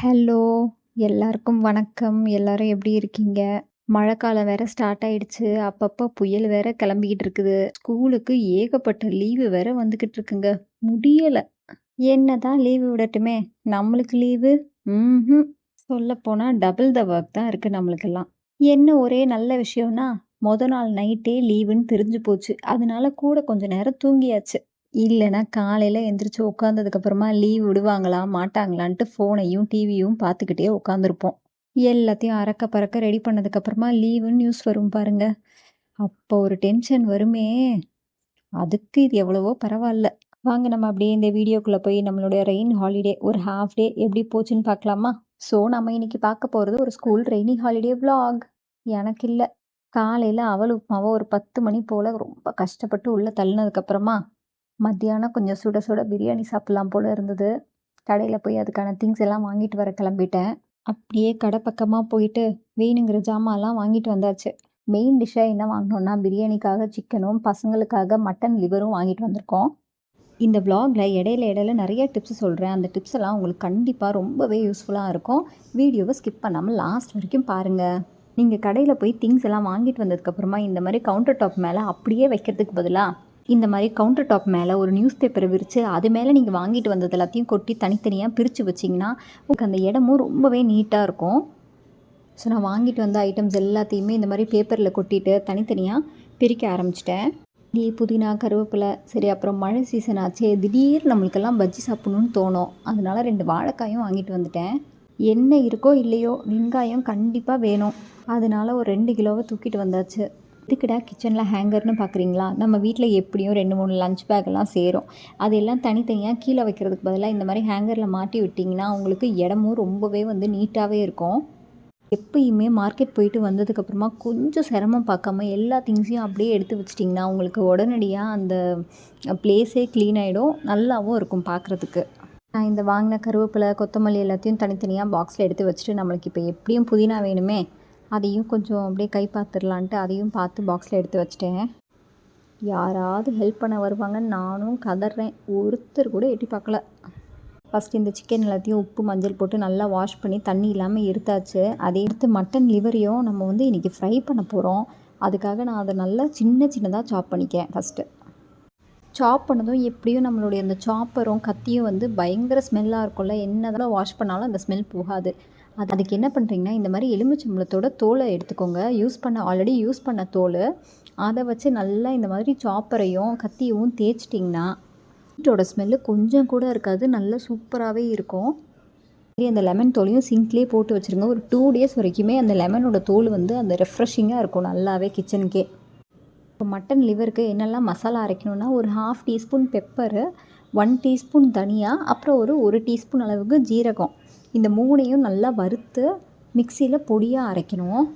Hello எல்லாருக்கும் வணக்கம். எல்லாரும் எப்படி இருக்கீங்க? மழைக்காலம் வேற ஸ்டார்ட் ஆயிடுச்சு. அப்பப்போ புயல் வேற கிளம்பிக்கிட்டு இருக்குது. ஸ்கூலுக்கு ஏகப்பட்ட லீவு வேற வந்துக்கிட்டு இருக்குங்க. முடியலை. என்னதான் லீவு விடட்டுமே. நம்மளுக்கு லீவு ம் சொல்லப்போனால் டபுள் த ஒர்க் தான் இருக்குது நம்மளுக்கெல்லாம். என்ன ஒரே நல்ல விஷயம்னா மொத நாள் நைட்டே லீவுன்னு தெரிஞ்சு போச்சு. அதனால கூட கொஞ்ச நேரம் தூங்கியாச்சு. இல்லைன்னா காலையில் எந்திரிச்சு உட்காந்ததுக்கப்புறமா லீவ் விடுவாங்களா மாட்டாங்களான்ட்டு ஃபோனையும் டிவியும் பார்த்துக்கிட்டே உட்காந்துருப்போம் எல்லாத்தையும் அறக்க பறக்க ரெடி பண்ணதுக்கப்புறமா லீவுன்னு நியூஸ் வரும் பாருங்க. அப்போ ஒரு டென்ஷன் வருமே. அதுக்கு இது எவ்வளவோ பரவாயில்ல. வாங்க நம்ம அப்படியே இந்த வீடியோக்குள்ளே போய் நம்மளுடைய ரெயின் ஹாலிடே ஒரு ஹாஃப் டே எப்படி போச்சுன்னு பார்க்கலாமா? ஸோ நம்ம இன்னைக்கு பார்க்க போகிறது ஒரு ஸ்கூல் ரெய்னி ஹாலிடே விலாக் எனக்கு இல்லை. காலையில் அவள் உப்மாவை ஒரு பத்து மணி போல் ரொம்ப கஷ்டப்பட்டு உள்ளே தள்ளினதுக்கப்புறமா மத்தியானம் கொஞ்சம் சுட சுட பிரியாணி சாப்பிட்லாம் போல் இருந்தது. கடையில் போய் அதுக்கான திங்ஸ் எல்லாம் வாங்கிட்டு வர கிளம்பிட்டேன். அப்படியே கடை பக்கமாக போயிட்டு வேணுங்கிற ஜாமான்லாம் வாங்கிட்டு வந்தாச்சு. மெயின் டிஷ்ஷாக என்ன வாங்கினோன்னா பிரியாணிக்காக சிக்கனும் பசங்களுக்காக மட்டன் லிவரும் வாங்கிட்டு வந்திருக்கோம். இந்த vlogல இடையில இடையில நிறைய டிப்ஸ் சொல்கிறேன் அந்த டிப்ஸ் எல்லாம் உங்களுக்கு கண்டிப்பாக ரொம்பவே யூஸ்ஃபுல்லாக இருக்கும். வீடியோவை ஸ்கிப் பண்ணாமல் லாஸ்ட் வரைக்கும் பாருங்கள் நீங்கள் கடையில் போய் திங்ஸ் எல்லாம் வாங்கிட்டு வந்ததுக்கப்புறமா இந்த மாதிரி கவுண்டர் டாப் மேலே அப்படியே வைக்கிறதுக்கு பதிலாக இந்த மாதிரி கவுண்டர் டாப் மேலே ஒரு நியூஸ் பேப்பரை விரித்து அது மேலே நீங்கள் வாங்கிட்டு வந்தது எல்லாத்தையும் கொட்டி தனித்தனியாக பிரித்து வச்சிங்கன்னா உங்களுக்கு அந்த இடமும் ரொம்பவே நீட்டாக இருக்கும். ஸோ நான் வாங்கிட்டு வந்த ஐட்டம்ஸ் எல்லாத்தையுமே இந்த மாதிரி பேப்பரில் கொட்டிட்டு தனித்தனியாக பிரிக்க ஆரம்பிச்சிட்டேன். டீ புதினா கருவேப்பிலை சரி அப்புறம் மழை சீசன் ஆச்சு திடீர்னு நம்மளுக்கெல்லாம் பஜ்ஜி சாப்பிட்ணுன்னு தோணும். அதனால் ரெண்டு வாழைக்காயும் வாங்கிட்டு வந்துட்டேன். என்ன இருக்கோ இல்லையோ வெங்காயம் கண்டிப்பாக வேணும். அதனால ஒரு ரெண்டு கிலோவை தூக்கிட்டு வந்தாச்சு. இதுக்குடா கிச்சனில் ஹேங்கர்னு பார்க்குறீங்களா நம்ம வீட்டில் எப்படியும் ரெண்டு மூணு லஞ்ச் பேக்கெல்லாம் சேரும். அதெல்லாம் தனித்தனியாக கீழே வைக்கிறதுக்கு பதிலாக இந்த மாதிரி ஹேங்கரில் மாட்டி விட்டிங்கன்னா உங்களுக்கு இடமும் ரொம்பவே வந்து நீட்டாகவே இருக்கும். எப்பயுமே மார்க்கெட் போயிட்டு வந்ததுக்கப்புறமா கொஞ்சம் சிரமம் பார்க்காம எல்லா திங்ஸையும் அப்படியே எடுத்து வச்சிட்டிங்கன்னா உங்களுக்கு உடனடியாக அந்த ப்ளேஸே க்ளீன் ஆகிடும் நல்லாவும் இருக்கும் பார்க்குறதுக்கு நான் இந்த வாங்கின கருவேப்பிலை கொத்தமல்லி எல்லாத்தையும் தனித்தனியாக பாக்ஸில் எடுத்து வச்சுட்டு நம்மளுக்கு இப்போ எப்படியும் புதினா வேணுமே அதையும் கொஞ்சம் அப்படியே கை பார்த்துடலான்ட்டு அதையும் பார்த்து பாக்ஸில் எடுத்து வச்சிட்டேன். யாராவது ஹெல்ப் பண்ண வருவாங்கன்னு நானும் கதறேன். ஒருத்தர் கூட எட்டி பார்க்கல. ஃபஸ்ட் இந்த சிக்கன் எல்லாத்தையும் உப்பு மஞ்சள் போட்டு நல்லா வாஷ் பண்ணி தண்ணி இல்லாமல் எடுத்தாச்சு. அதை எடுத்து மட்டன் லிவரையும் நம்ம வந்து இன்றைக்கி ஃப்ரை பண்ண போகிறோம் அதுக்காக நான் அதை நல்லா சின்ன சின்னதாக சாப் பண்ணிக்கேன் ஃபஸ்ட்டு சாப் பண்ணதும் எப்படியும் நம்மளுடைய அந்த சாப்பரும் கத்தியும் வந்து பயங்கர ஸ்மெல்லாக இருக்கும்ல. என்ன தான் வாஷ் பண்ணாலும் அந்த ஸ்மெல் போகாது. அது அதுக்கு என்ன பண்ணுறீங்கன்னா இந்த மாதிரி எலுமிச்சம்பழத்தோட தோலை எடுத்துக்கோங்க. யூஸ் பண்ண ஆல்ரெடி யூஸ் பண்ண தோல். அதை வச்சு நல்லா இந்த மாதிரி சாப்பரையும் கத்தியவும் தேய்ச்சிட்டிங்கன்னா வீட்டோட ஸ்மெல்லு கொஞ்சம் கூட இருக்காது. நல்லா சூப்பராகவே இருக்கும். அந்த லெமன் தோலையும் சிங்க்லேயே போட்டு வச்சுருங்க. ஒரு டூ டேஸ் வரைக்குமே அந்த லெமனோட தோல் வந்து அந்த ரெஃப்ரெஷிங்காக இருக்கும். நல்லாவே கிச்சனுக்கே இப்போ மட்டன் லிவருக்கு என்னெல்லாம் மசாலா அரைக்கணும்னா ஒரு half teaspoon pepper one teaspoon தனியாக அப்புறம் ஒரு ஒரு டீஸ்பூன் அளவுக்கு ஜீரகம். இந்த மூணையும் நல்லா வறுத்து மிக்சியில் பொடியாக அரைக்கணும்.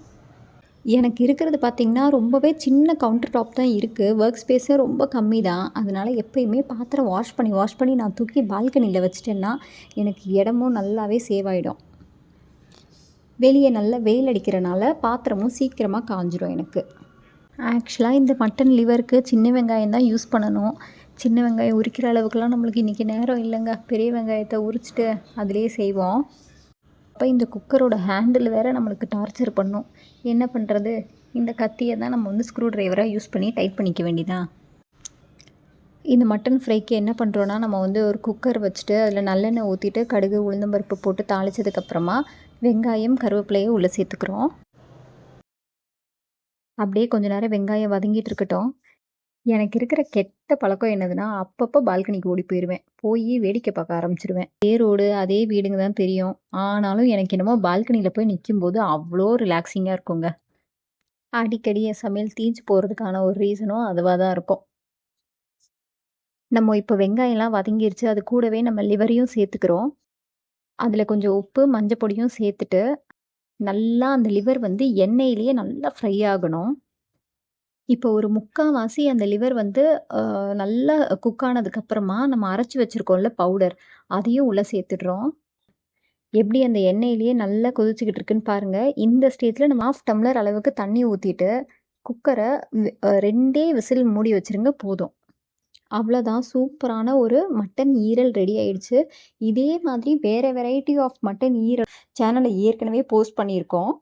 எனக்கு இருக்கிறது பார்த்திங்கன்னா ரொம்பவே சின்ன கவுண்டர் டாப் தான் இருக்குது ஒர்க் ஸ்பேஸே ரொம்ப கம்மி தான் அதனால் எப்பயுமே பாத்திரம் வாஷ் பண்ணி வாஷ் பண்ணி நான் தூக்கி பால்கனியில் வச்சிட்டேன்னா எனக்கு இடமும் நல்லாவே சேவ் ஆகிடும் வெளியே நல்லா வெயில் அடிக்கிறனால பாத்திரமும் சீக்கிரமாக காஞ்சிடும் எனக்கு. ஆக்சுவலாக இந்த மட்டன் லிவருக்கு சின்ன வெங்காயம் தான் யூஸ் பண்ணணும். சின்ன வெங்காயம் உரிக்கிற அளவுக்குலாம் நம்மளுக்கு இன்றைக்கி நேரம் இல்லைங்க. பெரிய வெங்காயத்தை உரிச்சிட்டு அதிலே செய்வோம். அப்போ இந்த குக்கரோட ஹேண்டில் வேறு நம்மளுக்கு டார்ச்சர் பண்ணும். என்ன பண்ணுறது இந்த கத்தியை தான் நம்ம வந்து ஸ்க்ரூ ட்ரைவராக யூஸ் பண்ணி டைட் பண்ணிக்க வேண்டியதான் இந்த மட்டன் ஃப்ரைக்கு என்ன பண்ணுறோன்னா நம்ம வந்து ஒரு குக்கர் வச்சுட்டு அதில் நல்லெண்ணெய் ஊற்றிட்டு கடுகு உளுந்தம்பருப்பு போட்டு தாளித்ததுக்கப்புறமா வெங்காயம் கருவேப்பிலையை உள்ளே சேர்த்துக்கிறோம். அப்படியே கொஞ்ச நேரம் வெங்காயம் வதங்கிட்டு இருக்கட்டும். எனக்கு இருக்கிற கெட்ட பழக்கம் என்னதுன்னா அப்பப்போ பால்கனிக்கு ஓடி போயிடுவேன் போய் வேடிக்கை பார்க்க ஆரம்பிச்சிடுவேன் பேரோடு அதே வீடுங்க தான் தெரியும். ஆனாலும் எனக்கு என்னமோ பால்கனியில் போய் நிற்கும்போது அவ்வளோ ரிலாக்ஸிங்காக இருக்குங்க. அடிக்கடி என் சமையல் தீஞ்சு போகிறதுக்கான ஒரு ரீசனும் அதுவாக தான் இருக்கும். நம்ம இப்போ வெங்காயம்லாம் வதங்கிருச்சு. அது கூடவே நம்ம லிவரையும் சேர்த்துக்கிறோம். அதில் கொஞ்சம் உப்பு மஞ்சள் பொடியும் சேர்த்துட்டு நல்லா அந்த லிவர் வந்து எண்ணெயிலேயே நல்லா ஃப்ரை ஆகணும். இப்போ ஒரு முக்கால்வாசி அந்த லிவர் வந்து நல்லா குக் ஆனதுக்கப்புறமா நம்ம அரைச்சி வச்சுருக்கோம்ல பவுடர் அதையும் உள்ளே சேர்த்துடுறோம். எப்படி அந்த எண்ணெயிலேயே நல்லா கொதிச்சுக்கிட்டு இருக்குன்னு பாருங்கள் இந்த ஸ்டேஜில் நம்ம ஆஃப் டம்ளர் அளவுக்கு தண்ணி ஊற்றிட்டு குக்கரை ரெண்டே விசில் மூடி வச்சிருங்க போதும். அவ்வளோதான் சூப்பரான ஒரு மட்டன் ஈரல் ரெடி ஆயிடுச்சு. இதே மாதிரி வேறு வெரைட்டி ஆஃப் மட்டன் ஈரல் சேனலில் ஏற்கனவே போஸ்ட் பண்ணியிருக்கோம்.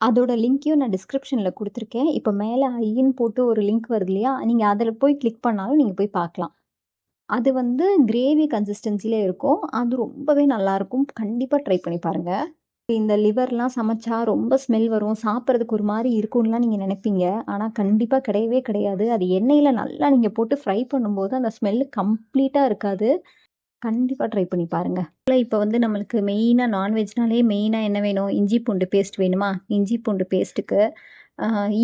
அதோட லிங்க்கையும் நான் டிஸ்கிரிப்ஷனில் கொடுத்துருக்கேன். இப்போ மேலே ஐன்னு போட்டு ஒரு லிங்க் வருது இல்லையா? நீங்கள் அதில் போய் கிளிக் பண்ணாலும் நீங்கள் போய் பார்க்கலாம். அது வந்து கிரேவி கன்சிஸ்டன்சியில் இருக்கும். அது ரொம்பவே நல்லாயிருக்கும் கண்டிப்பாக ட்ரை பண்ணி பாருங்கள் இந்த லிவர்லாம் சமைச்சா ரொம்ப ஸ்மெல் வரும். சாப்பிட்றதுக்கு ஒரு மாதிரி இருக்கும்லாம் நீங்கள் நினைப்பீங்க. ஆனால் கண்டிப்பாக கிடையவே கிடையாது. அது எண்ணெயில் நல்லா நீங்கள் போட்டு ஃப்ரை பண்ணும்போது அந்த ஸ்மெல்லு கம்ப்ளீட்டாக இருக்காது. கண்டிப்பாக ட்ரை பண்ணி பாருங்கள் இப்போ வந்து நம்மளுக்கு மெயினாக நான்வெஜ்னாலே மெயினாக என்ன வேணும்? இஞ்சி பூண்டு பேஸ்ட் வேணுமா? இஞ்சி பூண்டு பேஸ்ட்டுக்கு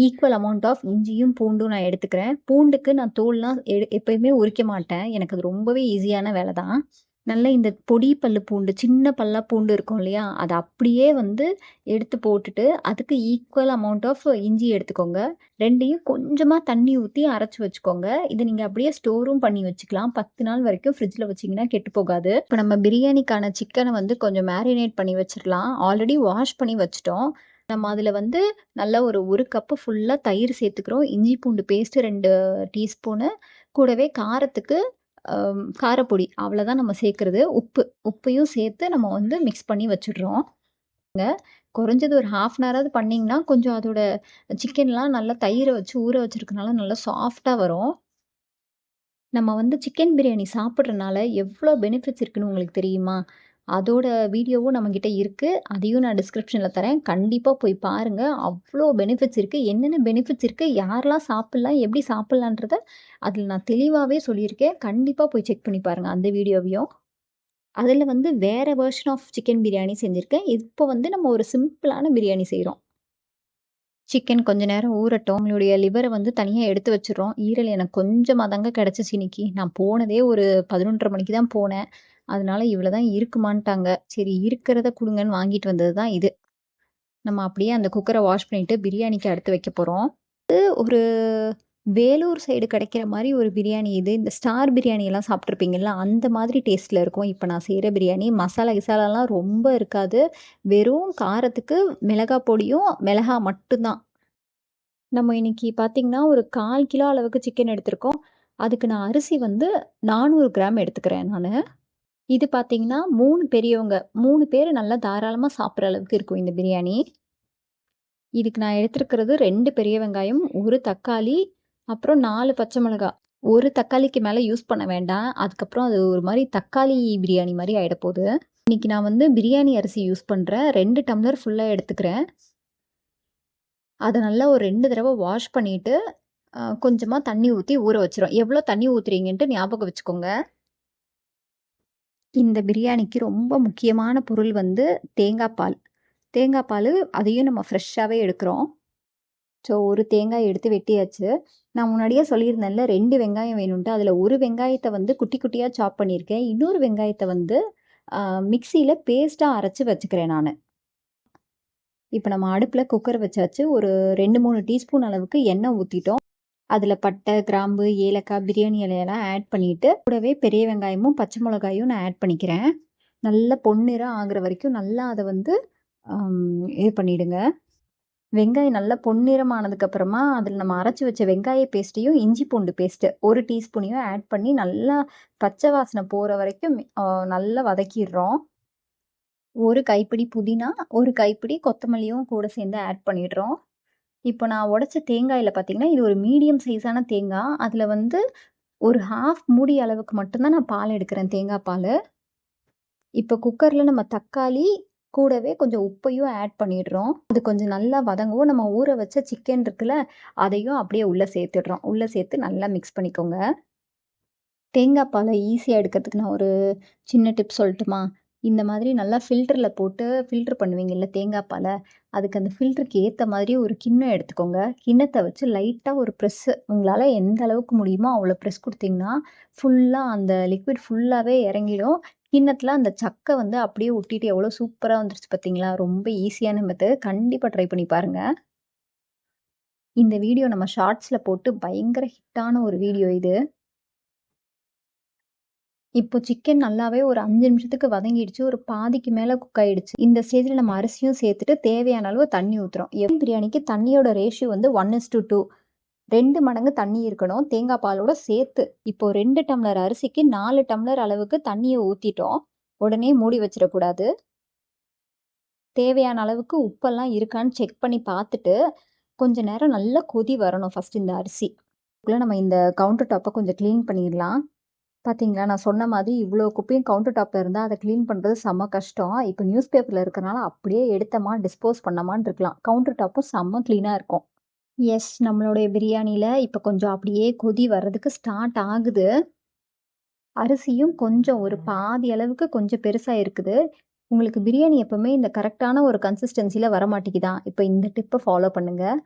ஈக்குவல் அமௌண்ட் ஆஃப் இஞ்சியும் பூண்டும் நான் எடுத்துக்கிறேன். பூண்டுக்கு நான் தோல்லாம் எடு எப்பயுமே உரிக்க மாட்டேன். எனக்கு அது ரொம்பவே ஈஸியான வேலை தான் நல்ல இந்த பொடி பல்லு பூண்டு சின்ன பல்லா பூண்டு இருக்கும் இல்லையா? அதை அப்படியே வந்து எடுத்து போட்டுட்டு அதுக்கு ஈக்குவல் அமௌண்ட் ஆஃப் இஞ்சி எடுத்துக்கோங்க. ரெண்டையும் கொஞ்சமாக தண்ணி ஊற்றி அரைச்சி வச்சுக்கோங்க. இதை நீங்கள் அப்படியே ஸ்டோரும் பண்ணி வச்சுக்கலாம். பத்து நாள் வரைக்கும் ஃப்ரிட்ஜில் வச்சிங்கன்னா கெட்டு போகாது. இப்போ நம்ம பிரியாணிக்கான சிக்கனை வந்து கொஞ்சம் மேரினேட் பண்ணி வச்சிடலாம். ஆல்ரெடி வாஷ் பண்ணி வச்சிட்டோம். நம்ம அதில் வந்து நல்லா ஒரு ஒரு கப்பு ஃபுல்லாக தயிர் சேர்த்துக்கிறோம். இஞ்சி பூண்டு பேஸ்ட்டு ரெண்டு டீஸ்பூனு. கூடவே காரத்துக்கு காரப்பொடி அவ்வளோதான் நம்ம சேர்க்குறது. உப்பு உப்பையும் சேர்த்து நம்ம வந்து மிக்ஸ் பண்ணி வச்சிடுறோம். குறைஞ்சது ஒரு ஹாஃப் அன் ஹவராவது பண்ணிங்கன்னா கொஞ்சம் அதோட சிக்கன்லாம் நல்லா தயிரை வச்சு ஊற வச்சிருக்கனால நல்லா சாஃப்டாக வரும். நம்ம வந்து சிக்கன் பிரியாணி சாப்பிட்றனால எவ்வளோ பெனிஃபிட்ஸ் இருக்குன்னு உங்களுக்கு தெரியுமா? அதோட வீடியோவும் நம்மக்கிட்ட இருக்குது அதையும் நான் டிஸ்கிரிப்ஷனில் தரேன். கண்டிப்பாக போய் பாருங்கள் அவ்வளோ பெனிஃபிட்ஸ் இருக்குது என்னென்ன பெனிஃபிட்ஸ் இருக்குது யாரெல்லாம் சாப்பிட்லாம்? எப்படி சாப்பிட்லான்றத அதில் நான் தெளிவாகவே சொல்லியிருக்கேன். கண்டிப்பாக போய் செக் பண்ணி பாருங்கள் அந்த வீடியோவையும். அதில் வந்து வேறு வெர்ஷன் ஆஃப் சிக்கன் பிரியாணி செஞ்சுருக்கேன். இப்போ வந்து நம்ம ஒரு சிம்பிளான பிரியாணி செய்கிறோம் சிக்கன் கொஞ்ச நேரம் ஊறட்டும். நம்மளுடைய லிவரை வந்து தனியாக எடுத்து வச்சிடுறோம். ஈரல் எனக்கு கொஞ்சமாக தாங்க கிடச்சிச்சு இன்னைக்கு. நான் போனதே ஒரு பதினொன்றரை மணிக்கு தான் போனேன். அதனால இவ்வளோ தான் இருக்குமான்ட்டாங்க. சரி இருக்கிறத கொடுங்கன்னு வாங்கிட்டு வந்தது தான் இது. நம்ம அப்படியே அந்த குக்கரை வாஷ் பண்ணிவிட்டு பிரியாணிக்கு அடுத்து வைக்க போகிறோம் இது ஒரு வேலூர் சைடு கிடைக்கிற மாதிரி ஒரு பிரியாணி இது. இந்த ஸ்டார் பிரியாணியெல்லாம் சாப்பிட்ருப்பீங்கள்ல அந்த மாதிரி டேஸ்ட்டில் இருக்கும். இப்போ நான் செய்கிற பிரியாணி மசாலா கிசாலாலாம் ரொம்ப இருக்காது. வெறும் காரத்துக்கு மிளகா பொடியும் மிளகா மட்டும்தான். நம்ம இன்னைக்கு பார்த்தீங்கன்னா ஒரு கால் கிலோ அளவுக்கு சிக்கன் எடுத்திருக்கோம். அதுக்கு நான் அரிசி வந்து நானூறு கிராம் எடுத்துக்கிறேன் நான். இது பார்த்தீங்கன்னா மூணு பெரியவங்க மூணு பேர் நல்லா தாராளமாக சாப்பிட்ற அளவுக்கு இருக்கும் இந்த பிரியாணி. இதுக்கு நான் எடுத்துருக்கிறது ரெண்டு பெரிய வெங்காயம் ஒரு தக்காளி அப்புறம் நாலு பச்சை மிளகா. ஒரு தக்காளிக்கு மேலே யூஸ் பண்ண வேண்டாம். அதுக்கப்புறம் அது ஒரு மாதிரி தக்காளி பிரியாணி மாதிரி ஆகிடப்போகுது இன்றைக்கி நான் வந்து பிரியாணி அரிசி யூஸ் பண்ணுறேன் ரெண்டு டம்ளர் ஃபுல்லாக எடுத்துக்கிறேன். அதை நல்லா ஒரு ரெண்டு தடவை வாஷ் பண்ணிவிட்டு கொஞ்சமாக தண்ணி ஊற்றி ஊற வச்சிரும். எவ்வளோ தண்ணி ஊற்றுறீங்கன்ட்டு ஞாபகம் வச்சுக்கோங்க. இந்த பிரியாணிக்கு ரொம்ப முக்கியமான பொருள் வந்து தேங்காய் பால். தேங்காய் பால் அதையும் நம்ம ஃப்ரெஷ்ஷாகவே எடுக்கிறோம். ஸோ ஒரு தேங்காய் எடுத்து வெட்டியாச்சு. நான் முன்னாடியே சொல்லியிருந்தேன்ல ரெண்டு வெங்காயம் வேணும்ட்டு அதில் ஒரு வெங்காயத்தை வந்து குட்டி குட்டியாக சாப் பண்ணியிருக்கேன். இன்னொரு வெங்காயத்தை வந்து மிக்சியில் பேஸ்ட்டாக அரைச்சி வச்சுக்கிறேன் நான். இப்போ நம்ம அடுப்பில் குக்கர் வச்சாச்சு. ஒரு ரெண்டு மூணு டீஸ்பூன் அளவுக்கு எண்ணெய் ஊற்றிட்டோம் அதில் பட்டை கிராம்பு ஏலக்காய் பிரியாணி இலையெல்லாம் ஆட் பண்ணிவிட்டு கூடவே பெரிய வெங்காயமும் பச்சை மிளகாயும் நான் ஆட் பண்ணிக்கிறேன். நல்லா பொன்னிறம் ஆகிற வரைக்கும் நல்லா அதை வந்து இது பண்ணிவிடுங்க வெங்காயம் நல்லா பொன்னிறம் ஆனதுக்கப்புறமா அதில் நம்ம அரைச்சி வச்ச வெங்காய பேஸ்ட்டையும் இஞ்சி பூண்டு பேஸ்ட்டு ஒரு டீஸ்பூனையும் ஆட் பண்ணி நல்லா பச்சை வாசனை போகிற வரைக்கும் நல்லா வதக்கிடுறோம். ஒரு கைப்பிடி புதினா ஒரு கைப்பிடி கொத்தமல்லியும் கூட சேர்ந்து ஆட் பண்ணிடுறோம். இப்போ நான் உடச்ச தேங்காயில் பார்த்தீங்கன்னா இது ஒரு மீடியம் சைஸான தேங்காய். அதில் வந்து ஒரு ஹாஃப் மூடி அளவுக்கு மட்டும்தான் நான் பால் எடுக்கிறேன் தேங்காய் பால். இப்போ குக்கரில் நம்ம தக்காளி கூடவே கொஞ்சம் உப்பையும் ஆட் பண்ணிடுறோம். அது கொஞ்சம் நல்லா வதங்கவும் நம்ம ஊற வச்ச சிக்கன் இருக்குல்ல அதையும் அப்படியே உள்ளே சேர்த்துடுறோம். உள்ளே சேர்த்து நல்லா மிக்ஸ் பண்ணிக்கோங்க. தேங்காய் பாலை ஈஸியாக எடுக்கிறதுக்கு நான் ஒரு சின்ன டிப் சொல்லட்டுமா? இந்த மாதிரி நல்லா ஃபில்டரில் போட்டு ஃபில்ட்ரு பண்ணுவீங்கல்ல தேங்காய் பாலை அதுக்கு அந்த ஃபில்டருக்கு ஏற்ற மாதிரி ஒரு கிண்ணம் எடுத்துக்கோங்க. கிண்ணத்தை வச்சு லைட்டாக ஒரு ப்ரெஸ்ஸு உங்களால் எந்த அளவுக்கு முடியுமோ அவ்வளோ ப்ரெஸ் கொடுத்தீங்கன்னா ஃபுல்லாக அந்த லிக்விட் ஃபுல்லாகவே இறங்கிடும். கிண்ணத்தில் அந்த சக்கை வந்து அப்படியே ஒட்டிட்டு எவ்வளோ சூப்பராக வந்துருச்சு பார்த்தீங்களா ரொம்ப ஈஸியான மெத்தட் கண்டிப்பாக ட்ரை பண்ணி பாருங்கள் இந்த வீடியோ நம்ம ஷார்ட்ஸில் போட்டு பயங்கர ஹிட்டான ஒரு வீடியோ இது. இப்போ சிக்கன் நல்லாவே ஒரு அஞ்சு நிமிஷத்துக்கு வதங்கிடுச்சு ஒரு பாதிக்கு மேலே குக் ஆகிடுச்சு இந்த ஸ்டேஜில் நம்ம அரிசியும் சேர்த்துட்டு தேவையான அளவு தண்ணி ஊற்றுறோம் எம் பிரியாணிக்கு தண்ணியோட ரேஷியோ வந்து ஒன் இஸ் டு டூ ரெண்டு மடங்கு தண்ணி இருக்கணும் தேங்காய் பாலோட சேர்த்து. இப்போ ரெண்டு டம்ளர் அரிசிக்கு நாலு டம்ளர் அளவுக்கு தண்ணியை ஊற்றிட்டோம் உடனே மூடி வச்சிடக்கூடாது. தேவையான அளவுக்கு உப்பெல்லாம் இருக்கான்னு செக் பண்ணி பார்த்துட்டு கொஞ்ச நேரம் நல்லா கொதி வரணும் ஃபஸ்ட் இந்த அரிசி. நம்ம இந்த கவுண்டர் டாப்பை கொஞ்சம் க்ளீன் பண்ணிடலாம். பார்த்தீங்களா நான் சொன்ன மாதிரி இவ்வளோ குப்பையும் கவுண்டர் டாப்பில் இருந்தால் அதை க்ளீன் பண்ணுறது செம்ம கஷ்டம். இப்போ நியூஸ் பேப்பரில் இருக்கிறனால அப்படியே எடுத்தமா டிஸ்போஸ் பண்ணமான்னு இருக்கலாம். கவுண்டர் டாப்பும் செம்ம க்ளீனாக இருக்கும். எஸ் நம்மளுடைய பிரியாணியில் இப்போ கொஞ்சம் அப்படியே கொதி வர்றதுக்கு ஸ்டார்ட் ஆகுது. அரிசியும் கொஞ்சம் ஒரு பாதி அளவுக்கு கொஞ்சம் பெருசாக இருக்குது. உங்களுக்கு பிரியாணி எப்பவுமே இந்த கரெக்டான ஒரு கன்சிஸ்டன்சியில் வர மாட்டேங்குதான் இப்போ இந்த டிப்பை ஃபாலோ பண்ணுங்கள்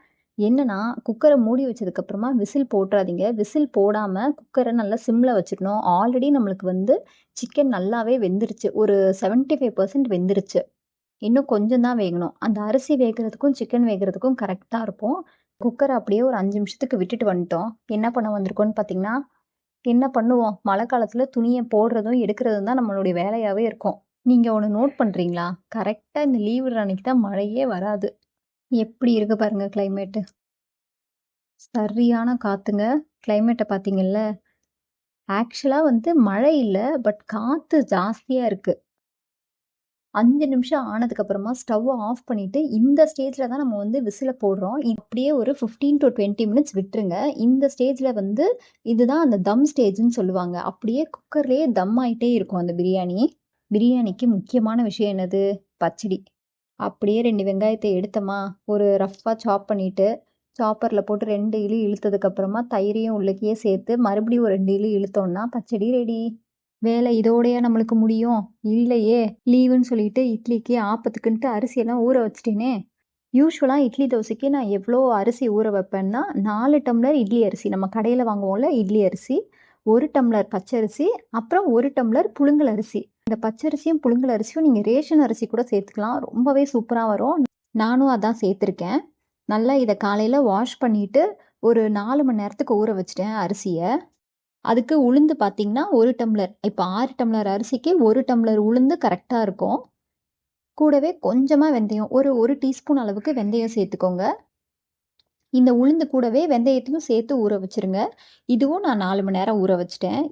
என்னன்னா குக்கரை மூடி வச்சதுக்கப்புறமா விசில் போட்டுறாதீங்க. விசில் போடாமல் குக்கரை நல்லா சிம்மில் வச்சுக்கணும். ஆல்ரெடி நம்மளுக்கு வந்து சிக்கன் நல்லாவே வெந்துருச்சு. ஒரு 75% ஃபைவ் பர்சன்ட் வெந்துருச்சு. இன்னும் கொஞ்சம் தான் வேகணும். அந்த அரிசி வேகிறதுக்கும் சிக்கன் வேகிறதுக்கும் கரெக்டாக இருக்கும் குக்கரை அப்படியே ஒரு அஞ்சு நிமிஷத்துக்கு விட்டுட்டு வந்துட்டோம். என்ன பண்ண வந்திருக்கோம்னு பார்த்தீங்கன்னா என்ன பண்ணுவோம்? மழை காலத்தில் துணியை போடுறதும் எடுக்கிறதும் தான் நம்மளுடைய வேலையாகவே இருக்கும். நீங்கள் ஒன்று நோட் பண்ணுறீங்களா கரெக்டாக இந்த லீவ் அன்னைக்கு தான் மழையே வராது. எப்படி இருக்கு பாருங்க கிளைமேட்டு சரியான காத்துங்க. கிளைமேட்டை பார்த்தீங்கல்ல ஆக்சுவலாக வந்து மழை இல்லை பட் காற்று ஜாஸ்தியாக இருக்குது அஞ்சு நிமிஷம் ஆனதுக்கப்புறமா ஸ்டவ்வை ஆஃப் பண்ணிவிட்டு இந்த ஸ்டேஜில் தான் நம்ம வந்து விசில போடுறோம். இப்படியே அப்படியே ஒரு ஃபிஃப்டீன் டு டுவெண்ட்டி மினிட்ஸ் விட்டுருங்க. இந்த ஸ்டேஜில் வந்து இதுதான் அந்த தம் ஸ்டேஜ்னு சொல்லுவாங்க. அப்படியே குக்கர்லேயே தம் ஆகிட்டே இருக்கும் அந்த பிரியாணி. பிரியாணிக்கு முக்கியமான விஷயம் என்னது? பச்சடி. அப்படியே ரெண்டு வெங்காயத்தை எடுத்தோமா ஒரு ரஃப்பாக சாப் பண்ணிட்டு சாப்பரில் போட்டு ரெண்டு இழு இழுத்ததுக்கப்புறமா தயிரையும் உள்ளக்கையே சேர்த்து மறுபடியும் ஒரு ரெண்டு இழு இழுத்தோம்னா பச்சடி ரெடி வேலை இதோடயா நம்மளுக்கு முடியும். இல்லையே லீவுன்னு சொல்லிட்டு இட்லிக்கு ஆப்பத்துக்குன்ட்டு அரிசியெல்லாம் ஊற வச்சிட்டேனே. யூஸ்வலாக இட்லி தோசைக்கு நான் எவ்வளோ அரிசி ஊற வைப்பேன்னா நாலு டம்ளர் இட்லி அரிசி. நம்ம கடையில் வாங்குவோம்ல இட்லி அரிசி. ஒரு டம்ளர் பச்சரிசி அப்புறம் ஒரு டம்ளர் புழுங்கல் அரிசி. இந்த பச்சரிசியும் புழுங்கல் அரிசியும் நீங்கள் ரேஷன் அரிசி கூட சேர்த்துக்கலாம். ரொம்பவே சூப்பராக வரும். நானும் அதான் சேர்த்துருக்கேன். நல்லா இதை காலையில் வாஷ் பண்ணிவிட்டு ஒரு நாலு மணி நேரத்துக்கு ஊற வச்சிட்டேன் அரிசியை. அதுக்கு உளுந்து பார்த்தீங்கன்னா ஒரு டம்ளர். இப்போ ஆறு டம்ளர் அரிசிக்கு ஒரு டம்ளர் உளுந்து கரெக்டாக இருக்கும். கூடவே கொஞ்சமாக வெந்தயம். ஒரு ஒரு டீஸ்பூன் அளவுக்கு வெந்தயம் சேர்த்துக்கோங்க. இந்த உளுந்து கூடவே வெந்தயத்தையும் சேர்த்து ஊற வச்சிருங்க. இதுவும் நான் நாலு மணி நேரம் ஊற வச்சிட்டேன்.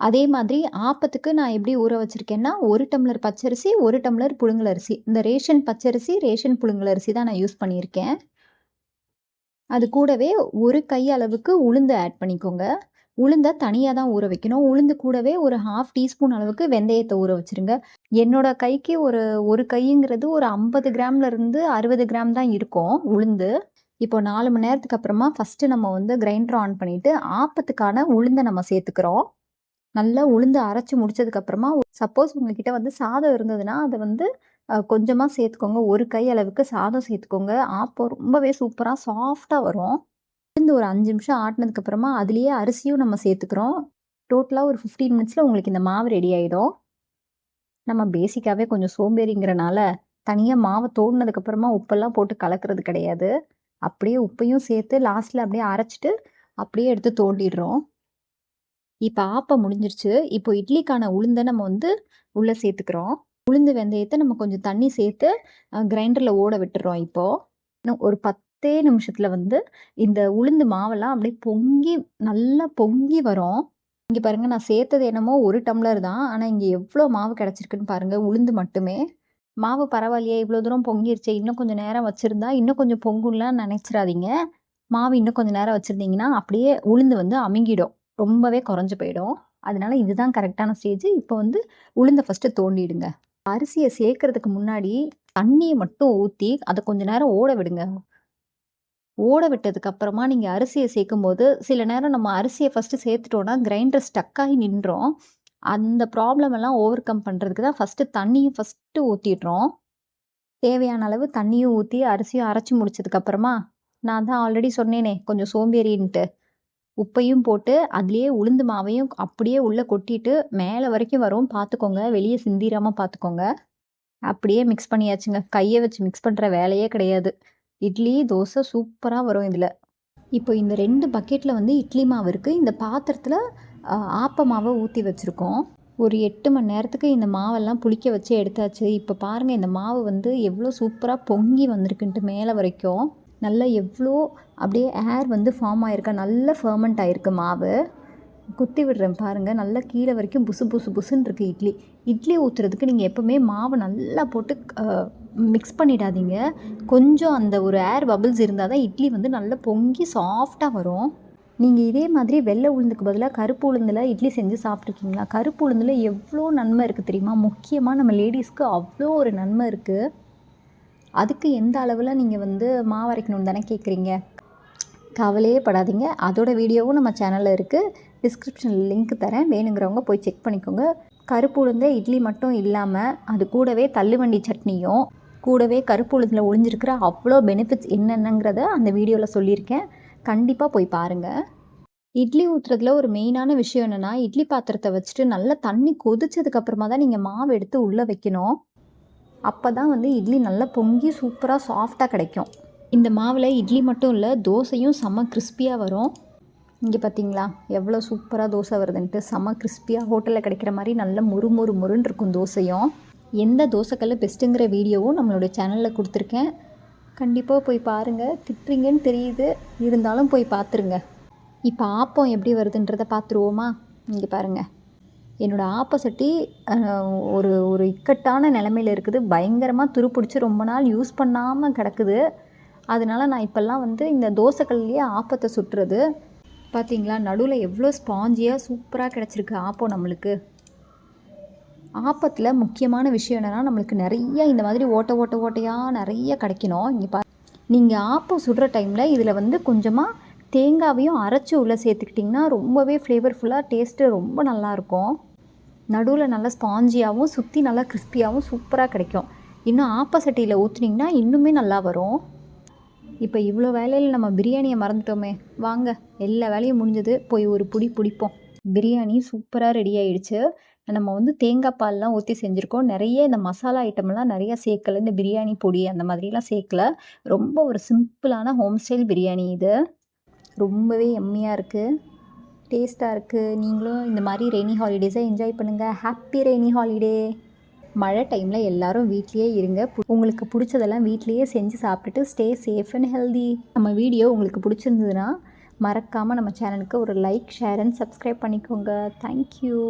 அதே மாதிரி ஆப்பத்துக்கு நான் எப்படி ஊற வச்சுருக்கேன்னா ஒரு டம்ளர் பச்சரிசி ஒரு டம்ளர் புழுங்கலரிசி இந்த ரேஷன் பச்சரிசி ரேஷன் புழுங்கலரிசி தான் நான் யூஸ் பண்ணியிருக்கேன். அது கூடவே ஒரு கை அளவுக்கு உளுந்து ஆட் பண்ணிக்கோங்க. உளுந்தை தனியாக தான் ஊற வைக்கணும். உளுந்து கூடவே ஒரு ஹாஃப் டீஸ்பூன் அளவுக்கு வெந்தயத்தை ஊற வச்சிருங்க. என்னோட கைக்கு ஒரு ஒரு கைங்கிறது ஒரு ஐம்பது கிராம்லேருந்து அறுபது கிராம் தான் இருக்கும் உளுந்து. இப்போ நாலு மணி நேரத்துக்கு அப்புறமா ஃபஸ்ட்டு நம்ம வந்து கிரைண்டர் ஆன் பண்ணிவிட்டு ஆப்பத்துக்கான உளுந்தை நம்ம சேர்த்துக்கிறோம். நல்லா உளுந்து அரைச்சி முடிச்சதுக்கப்புறமா சப்போஸ் உங்ககிட்ட வந்து சாதம் இருந்ததுன்னா அதை வந்து கொஞ்சமாக சேர்த்துக்கோங்க. ஒரு கை அளவுக்கு சாதம் சேர்த்துக்கோங்க. ஆப்பம் ரொம்பவே சூப்பராக சாஃப்டாக வரும். உளுந்து ஒரு அஞ்சு நிமிஷம் ஆட்டினதுக்கப்புறமா அதுலேயே அரிசியும் நம்ம சேர்த்துக்கிறோம். டோட்டலாக ஒரு ஃபிஃப்டீன் மினிட்ஸில் உங்களுக்கு இந்த மாவு ரெடி ஆகிடும் நம்ம பேசிக்காகவே கொஞ்சம் சோம்பேறிங்கிறனால தனியாக மாவை தோண்டினதுக்கப்புறமா உப்பெல்லாம் போட்டு கலக்கிறது கிடையாது. அப்படியே உப்பையும் சேர்த்து லாஸ்ட்டில் அப்படியே அரைச்சிட்டு அப்படியே எடுத்து தோண்டிடுறோம். இப்போ ஆப்பம் முடிஞ்சிருச்சு. இப்போ இட்லிக்கான உளுந்தை நம்ம வந்து உள்ளே சேர்த்துக்கிறோம். உளுந்து வெந்தயத்தை நம்ம கொஞ்சம் தண்ணி சேர்த்து கிரைண்டரில் ஓட விட்டுறோம் இப்போது ஒரு பத்தே நிமிஷத்தில் வந்து இந்த உளுந்து மாவெல்லாம் அப்படியே பொங்கி நல்லா பொங்கி வரும். இங்கே பாருங்கள் நான் சேர்த்தது என்னமோ ஒரு டம்ளர் தான். ஆனால் இங்கே எவ்வளோ மாவு கிடச்சிருக்குன்னு பாருங்கள் உளுந்து மட்டுமே. மாவு பரவாயில்லையே இவ்வளோ தூரம் பொங்கிருச்சே இன்னும் கொஞ்சம் நேரம் வச்சுருந்தா இன்னும் கொஞ்சம் பொங்கும்லாம் நினச்சிடாதீங்க. மாவு இன்னும் கொஞ்சம் நேரம் வச்சுருந்தீங்கன்னா அப்படியே உளுந்து வந்து அமுங்கிடும். ரொம்பவே குறைஞ்சி போயிடும். அதனால இதுதான் கரெக்டான ஸ்டேஜ். இப்போ வந்து உளுந்த ஃபஸ்ட்டு தோண்டிடுங்க. அரிசியை சேர்க்கறதுக்கு முன்னாடி தண்ணியை மட்டும் ஊற்றி அதை கொஞ்ச நேரம் ஓட விடுங்க. ஓட விட்டதுக்கு அப்புறமா நீங்கள் அரிசியை சேர்க்கும் போது சில நேரம் நம்ம அரிசியை ஃபஸ்ட்டு சேர்த்துட்டோன்னா கிரைண்டர் ஸ்டக்காகி நின்றோம். அந்த ப்ராப்ளம் எல்லாம் ஓவர் கம் பண்ணுறதுக்கு தான் ஃபஸ்ட்டு தண்ணியை ஃபஸ்ட்டு ஊற்றிடுறோம் தேவையான அளவு தண்ணியும் ஊற்றி அரிசியும் அரைச்சி முடிச்சதுக்கப்புறமா நான் தான் ஆல்ரெடி சொன்னேனே கொஞ்சம் சோம்பேறின்ட்டு. உப்பையும் போட்டு அதுலேயே உளுந்து மாவையும் அப்படியே உள்ளே கொட்டிட்டு மேலே வரைக்கும் வரும். பார்த்துக்கோங்க. வெளியே சிந்திராமல் பார்த்துக்கோங்க. அப்படியே மிக்ஸ் பண்ணியாச்சுங்க. கையை வச்சு மிக்ஸ் பண்ணுற வேலையே கிடையாது. இட்லி தோசை சூப்பராக வரும் இதில். இப்போ இந்த ரெண்டு பக்கெட்டில் வந்து இட்லி மாவு இருக்குது இந்த பாத்திரத்தில் ஆப்ப மாவை ஊற்றி வச்சுருக்கோம். ஒரு எட்டு மணி நேரத்துக்கு இந்த மாவெல்லாம் புளிக்க வச்சு எடுத்தாச்சு. இப்போ பாருங்கள் இந்த மாவு வந்து எவ்வளோ சூப்பராக பொங்கி வந்திருக்குன்ட்டு மேலே வரைக்கும். நல்லா எவ்வளோ அப்படியே ஏர் வந்து ஃபார்ம் ஆகிருக்கா நல்ல ஃபர்மெண்ட் ஆகிருக்கு மாவு. குத்தி விடுறேன் பாருங்கள் நல்லா கீழே வரைக்கும் புசு புசு புசுன்னு இருக்குது இட்லி. இட்லி ஊற்றுறதுக்கு நீங்கள் எப்போவுமே மாவை நல்லா போட்டு மிக்ஸ் பண்ணிடாதீங்க. கொஞ்சம் அந்த ஒரு ஏர் பபிள்ஸ் இருந்தால் தான் இட்லி வந்து நல்லா பொங்கி சாஃப்டாக வரும். நீங்கள் இதே மாதிரி வெள்ளை உளுந்துக்கு பதிலாக கருப்பு உளுந்தில் இட்லி செஞ்சு சாப்பிட்ருக்கீங்களா கருப்பு உளுந்தில் எவ்வளோ நன்மை இருக்குது தெரியுமா? முக்கியமாக நம்ம லேடிஸ்க்கு அவ்வளோ ஒரு நன்மை இருக்குது அதுக்கு எந்த அளவில் நீங்கள் வந்து மாவு அரைக்கணும்னு தானே கேட்குறீங்க கவலையே படாதீங்க. அதோட வீடியோவும் நம்ம சேனலில் இருக்குது டிஸ்கிரிப்ஷனில் லிங்க் தரேன். வேணுங்கிறவங்க போய் செக் பண்ணிக்கோங்க. கருப்பு உளுந்த இட்லி மட்டும் இல்லாமல் அது கூடவே தள்ளுவண்டி சட்னியும் கூடவே கருப்பு உளுந்தில் ஒளிஞ்சிருக்கிற அவ்வளோ பெனிஃபிட்ஸ் என்னென்னங்கிறத அந்த வீடியோவில் சொல்லியிருக்கேன். கண்டிப்பாக போய் பாருங்கள் இட்லி ஊற்றுறதுல ஒரு மெயினான விஷயம் என்னென்னா இட்லி பாத்திரத்தை வச்சுட்டு நல்லா தண்ணி கொதிச்சதுக்கப்புறமா தான் நீங்கள் மாவு எடுத்து உள்ளே வைக்கணும். அப்போ தான் வந்து இட்லி நல்லா பொங்கி சூப்பராக சாஃப்டாக கிடைக்கும். இந்த மாவில் இட்லி மட்டும் இல்லை தோசையும் செம்ம கிறிஸ்பியாக வரும். இங்கே பார்த்தீங்களா எவ்வளோ சூப்பராக தோசை வருதுன்ட்டு செம்ம கிறிஸ்பியாக ஹோட்டலில் கிடைக்கிற மாதிரி நல்ல முறு முறு முருன்னு இருக்கும் தோசையும். எந்த தோசைக்கல்ல பெஸ்ட்டுங்கிற வீடியோவும் நம்மளோட சேனலில் கொடுத்துருக்கேன். கண்டிப்பாக போய் பாருங்கள் திட்டுறீங்கன்னு தெரியுது. இருந்தாலும் போய் பார்த்துருங்க இப்போ ஆப்பம் எப்படி வருதுன்றதை பார்த்துருவோமா இங்கே பாருங்கள் என்னோடய ஆப்போசிட்டி ஒரு ஒரு இக்கட்டான நிலமையில இருக்குது. பயங்கரமாக துருப்பிடிச்சி ரொம்ப நாள் யூஸ் பண்ணாமல் கிடக்குது. அதனால நான் இப்போல்லாம் வந்து இந்த தோசைக்கல்லையே ஆப்பத்தை சுட்டுறது. பார்த்தீங்களா நடுவில் எவ்வளோ ஸ்பாஞ்சியாக சூப்பராக கிடச்சிருக்கு ஆப்பம் நம்மளுக்கு. ஆப்பத்தில் முக்கியமான விஷயம் என்னென்னா நம்மளுக்கு நிறைய இந்த மாதிரி ஓட்ட ஓட்ட ஓட்டையாக நிறைய கிடைக்கணும். இங்கே பா நீங்கள் ஆப்பம் சுடுற டைமில் இதில் வந்து கொஞ்சமாக தேங்காவையும் அரைச்சி உள்ளே சேர்த்துக்கிட்டிங்கன்னா ரொம்பவே ஃப்ளேவர்ஃபுல்லாக டேஸ்ட்டு ரொம்ப நல்லாயிருக்கும் நடுவில் நல்லா ஸ்பாஞ்சியாகவும் சுற்றி நல்லா கிறிஸ்பியாகவும் சூப்பராக கிடைக்கும். இன்னும் ஆப்பசட்டியில் ஊற்றுனீங்கன்னா இன்னுமே நல்லா வரும். இப்போ இவ்வளோ வேலையில் நம்ம பிரியாணியை மறந்துட்டோமே. வாங்க எல்லா வேலையும் முடிஞ்சது. போய் ஒரு புடி பிடிப்போம். பிரியாணி சூப்பராக ரெடி ஆயிடுச்சு. நம்ம வந்து தேங்காய் பால்லாம் ஊற்றி செஞ்சுருக்கோம். நிறைய இந்த மசாலா ஐட்டம்லாம் நிறைய சேர்க்கல. இந்த பிரியாணி பொடி அந்த மாதிரிலாம் சேர்க்கல. ரொம்ப ஒரு சிம்பிளான ஹோம் ஸ்டைல் பிரியாணி இது. ரொம்பவே எம்மியாக இருக்குது டேஸ்ட்டாக இருக்குது நீங்களும் இந்த மாதிரி ரெய்னி ஹாலிடேஸை என்ஜாய் பண்ணுங்கள் ஹாப்பி ரெய்னி ஹாலிடே மழை டைமில் எல்லாரும் வீட்லேயே இருங்க. உங்களுக்கு பிடிச்சதெல்லாம் வீட்லேயே செஞ்சு சாப்பிட்டுட்டு ஸ்டே சேஃப் அண்ட் ஹெல்தி நம்ம வீடியோ உங்களுக்கு பிடிச்சிருந்ததுன்னா மறக்காமல் நம்ம சேனலுக்கு ஒரு லைக் ஷேர் அண்ட் சப்ஸ்கிரைப் பண்ணிக்கோங்க. Thank you